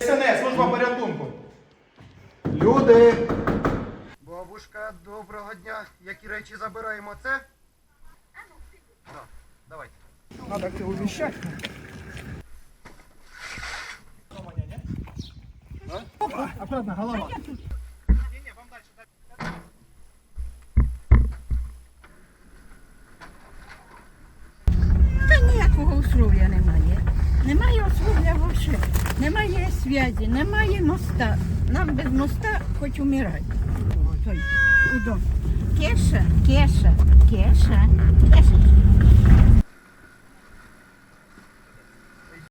СНС, служба порятунку. Люди! Бабушка, доброго дня. Які речі забираємо? Це? Да, давайте. Надо це уміщати. Опа, аккуратно, голова. Условия немає. Немає условия взагалі. Немає зв'язі, немає моста. Нам без моста хоч умирати. Кеша, кеша, кеша.